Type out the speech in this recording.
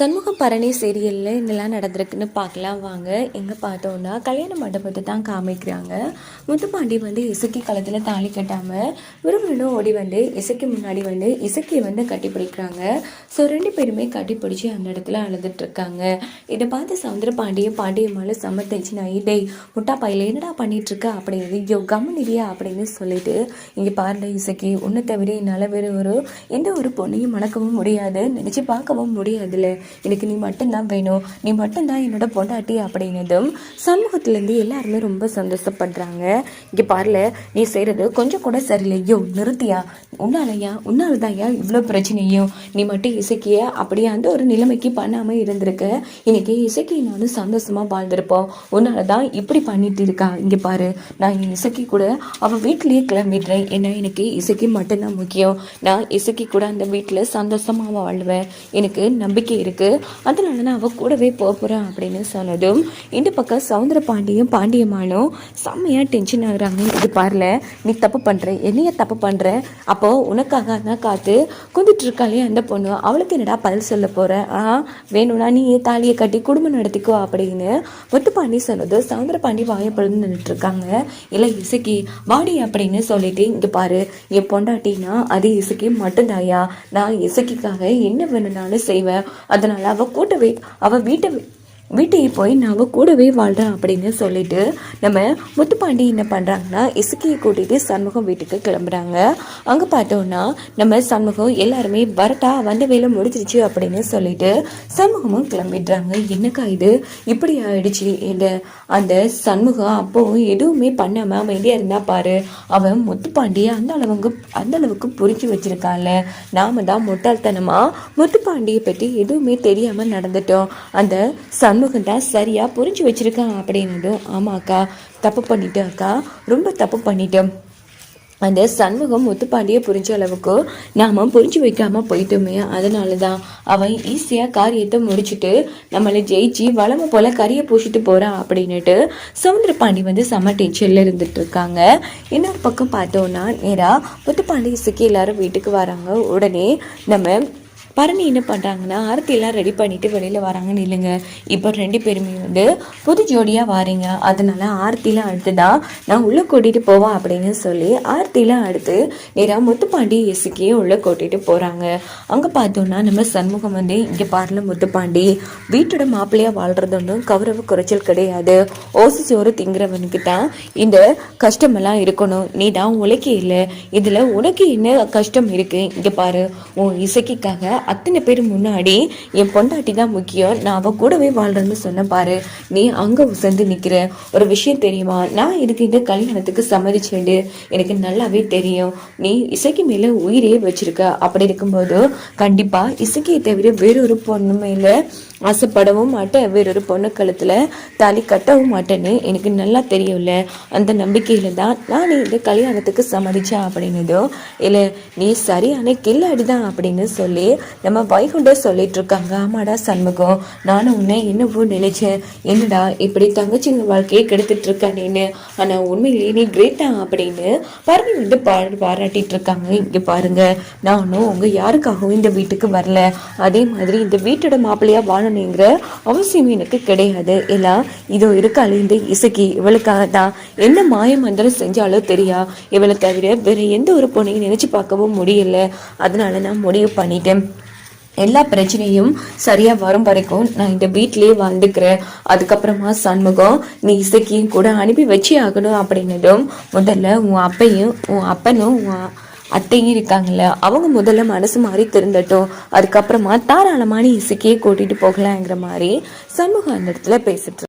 சண்முகம் பரணி சீரியலில் என்னெல்லாம் நடந்திருக்குன்னு பார்க்கலாம் வாங்க. எங்கே பார்த்தோன்னா கல்யாண மண்டபத்தை தான் காமிக்கிறாங்க. முத்துப்பாண்டி வந்து இசக்கி காலத்தில் தாலி கட்டாமல் விரும்பணும் ஓடி வந்து இசைக்கு முன்னாடி வந்து இசக்கியை வந்து கட்டி பிடிக்கிறாங்க. ஸோ ரெண்டு பேருமே கட்டி பிடிச்சி அந்த இடத்துல அழுதுட்டு இருக்காங்க. இதை பார்த்து சவுந்தர பாண்டியும் பாண்டியம்மாலும் செம்ம நான் ஆகி டேய் முட்டா பையில என்னடா பண்ணிட்டு இருக்க? அப்படிங்கிறது யோ கம்மனிரியா அப்படின்னு சொல்லிட்டு இங்கே பாருல இசக்கி உன்னை தவிர என்னால் வேறு ஒரு எந்த ஒரு பொண்ணையும் மணக்கவும் முடியாது நினச்சி பார்க்கவும் முடியாதுல்ல. எனக்கு நீ மட்டும்தான் வேணும். நீ மட்டும்தான் என்னோட பொண்டாட்டி அப்படின்னதும் சமூகத்துலேருந்து எல்லாருமே ரொம்ப சந்தோஷப்படுறாங்க. இங்கே பாருல நீ செய்கிறது கொஞ்சம் கூட சரியில்லையோ நிறுத்தியா? உன்னாலயா? உன்னாலதாயா இவ்வளோ பிரச்சனையும்? நீ மட்டும் இசைக்கிய? அப்படியே அந்த ஒரு நிலைமைக்கு பண்ணாமல் இருந்திருக்க. இன்னைக்கு இசைக்கு நானும் சந்தோஷமாக வாழ்ந்திருப்போம். உன்னால தான் இப்படி பண்ணிட்டு இருக்கா? இங்கே பாரு நான் என் இசைக்கு கூட அவள் வீட்டிலேயே கிளம்பிடுறேன். ஏன்னா எனக்கு இசைக்கு மட்டும்தான் முக்கியம். நான் இசைக்கு கூட அந்த வீட்டில் சந்தோஷமாக வாழ்வேன். எனக்கு நம்பிக்கை இருக்குது அதனால நான் அவள் கூடவே போக போகிறேன் அப்படின்னு சொன்னதும் இந்த பக்கம் சவுந்தர பாண்டியும் பாண்டியமானும் செம்மையாக டென்ஷன் ஆகுறாங்க இது பாருல. நீ தப்பு பண்ணுற என்னைய தப்பு பண்ணுற அப்போது உனக்காக தான் காத்து குந்திட்டு இருக்காளே அந்த பொண்ணு. அவளுக்கு என்னடா பதில் சொல்ல போகிற ஆ வேணும்னா நீ தாலியை கட்டி குடும்பம் நடத்திக்கோ அப்படின்னு முத்துப்பாண்டி சொன்னது சவுந்தர பாண்டி வாயப்பழுந்து நின்றுட்டு இருக்காங்க. இல்லை இசைக்கு வாடி அப்படின்னு சொல்லிட்டு இங்கே பாரு என் பொண்டாட்டினா அது இசைக்கு மட்டும்தாயா நான் இசைக்காக என்ன வேணும்னாலும் செய்வேன். அதனால் அவள் கூட்டவே அவள் வீட்டை வீட்டுக்கு போய் நாம் கூடவே வாழ்கிறேன் அப்படின்னு சொல்லிட்டு நம்ம முத்துப்பாண்டி என்ன பண்ணுறாங்கன்னா இசுக்கியை கூட்டிகிட்டு சண்முகம் வீட்டுக்கு கிளம்புறாங்க. அங்கே பார்த்தோன்னா நம்ம சண்முகம் எல்லாருமே வரட்டா வந்த வேலை முடிஞ்சிருச்சு அப்படின்னு சொல்லிட்டு சண்முகமும் கிளம்பிடுறாங்க. என்னக்கா இது? இப்படி ஆயிடுச்சு. இந்த அந்த சண்முகம் அப்போவும் எதுவுமே பண்ணாமல் அமைதியாக இருந்தால் பாரு. அவன் முத்துப்பாண்டியை அந்த அளவுக்கு அந்த அளவுக்கு புரிஞ்சு வச்சிருக்கான்ல. நாம தான் முட்டாள்தனமாக முத்துப்பாண்டியை பற்றி எதுவுமே தெரியாமல் நடந்துட்டோம். அந்த சண் சண்முகம் தான் சரியாக புரிஞ்சு வச்சிருக்கான் அப்படின்னதும் ஆமாக்கா தப்பு பண்ணிட்டேன் அக்கா ரொம்ப தப்பு பண்ணிட்டேன். அந்த சண்முகம் முத்துப்பாண்டியை புரிஞ்ச அளவுக்கு நாம் புரிஞ்சு வைக்காமல் போயிட்டோமே அதனால தான் அவன் ஈஸியாக காரியத்தை முடிச்சுட்டு நம்மளை ஜெயிச்சு வளமை போல் கறியை பூசிட்டு போகிறான் அப்படின்னுட்டு சவுந்தர பாண்டி வந்து செம்ம டென்ஷன்ல இருந்துட்டு இருக்காங்க. இன்னொரு பக்கம் பார்த்தோன்னா நேராக முத்துப்பாண்டி சிக்கி எல்லாரும் வீட்டுக்கு வராங்க. உடனே நம்ம பரணி என்ன பண்ணுறாங்கன்னா ஆரத்தியெல்லாம் ரெடி பண்ணிவிட்டு வெளியில் வராங்கன்னு இல்லைங்க இப்போ ரெண்டு பேருமே வந்து புது ஜோடியாக வாரீங்க. அதனால் ஆரத்திலாம் அடுத்து தான் நான் உள்ளே கூட்டிகிட்டு போவேன் அப்படின்னு சொல்லி ஆரத்திலாம் அடுத்து நேராக முத்துப்பாண்டி எசுக்கியே உள்ளே கூட்டிகிட்டு போகிறாங்க அங்கே பார்த்தோன்னா நம்ம சண்முகம் வந்து இங்கே பாடல முத்துப்பாண்டி. வீட்டோட மாப்பிள்ளையாக வாழ்கிறது ஒன்றும் கௌரவ குறைச்சல் கிடையாது. ஓசி சோறு திங்கிறவனுக்கு தான் இந்த கஷ்டமெல்லாம் இருக்கணும். நீ தான் உழைக்க இல்லை. இதில் உனக்கு என்ன கஷ்டம் இருக்குது இங்கே பாரு. உன் இசைக்காக அத்தனை பேர் முன்னாடி என் பொண்டாட்டி தான் முக்கியம். நான் அவ கூடவே வாழ்றேன்னு சொன்ன பாரு. நீ அங்கே உசந்து நிற்கிற ஒரு விஷயம் தெரியுமா? நான் இதுக்கு இந்த கல்யாணத்துக்கு சம்மதிச்சேண்டு எனக்கு நல்லாவே தெரியும். நீ இசைக்கு மேலே உயிரே வச்சுருக்க. அப்படி இருக்கும்போது கண்டிப்பாக இசைக்கையை தவிர வேறொரு பொண்ணு மேலே ஆசைப்படவும் மாட்டேன். வேறொரு பொண்ணு கழுத்தில் தாலி கட்டவும் மாட்டேன்னு எனக்கு நல்லா தெரியும்ல. அந்த நம்பிக்கையில் தான் நான் இந்த கல்யாணத்துக்கு சம்மதிச்சேன் அப்படின்னதும் இல்லை நீ சரியான கில்லாடி தான் அப்படின்னு சொல்லி நம்ம வைகுண்ட சொல்லிட்டு இருக்காங்க ஆமாடா சண்முகம். நானும் உன்னை என்னவோ நினைச்சேன். என்னடா இப்படி தங்கச்சிங்க வாழ்க்கையை கெடுத்துட்டு இருக்கானேன்னு ஆனால் உண்மையிலேயே நீ கிரேட்டா அப்படின்னு பரவி வந்து பாடு பாராட்டிட்டு இருக்காங்க இங்கே பாருங்க. நானும் உங்கள் யாருக்காகவும் இந்த வீட்டுக்கு வரல. அதே மாதிரி இந்த வீட்டோட மாப்பிள்ளையா வாழணுங்கிற அவசியம் எனக்கு கிடையாது. எல்லாம் இதோ இருக்காளே இந்த இசைக்கு இவளுக்காக தான் என்ன மாய மந்திரம் செஞ்சாலும் தெரியா? இவளை தவிர வேற எந்த ஒரு பொண்ணையும் நினைச்சு பார்க்கவும் முடியல. அதனால நான் முடிவு பண்ணிட்டேன். எல்லா பிரச்சனையும் சரியா வரும் வரைக்கும் நான் இந்த வீட்டிலேயே வாழ்ந்துக்கிறேன். அதுக்கப்புறமா சண்முகம் நீ இசைக்கையும் கூட அனுப்பி வச்சே ஆகணும் அப்படின்னதும் முதல்ல உன் அப்பையும் உன் அப்பனும் உன் அத்தையும் இருக்காங்கல்ல அவங்க முதல்ல மனசு மாதிரி திருந்தட்டும். அதுக்கப்புறமா தாராளமான இசைக்கே கூட்டிட்டு போகலாங்கிற மாதிரி சண்முகம் அந்த இடத்துல பேசிட்டு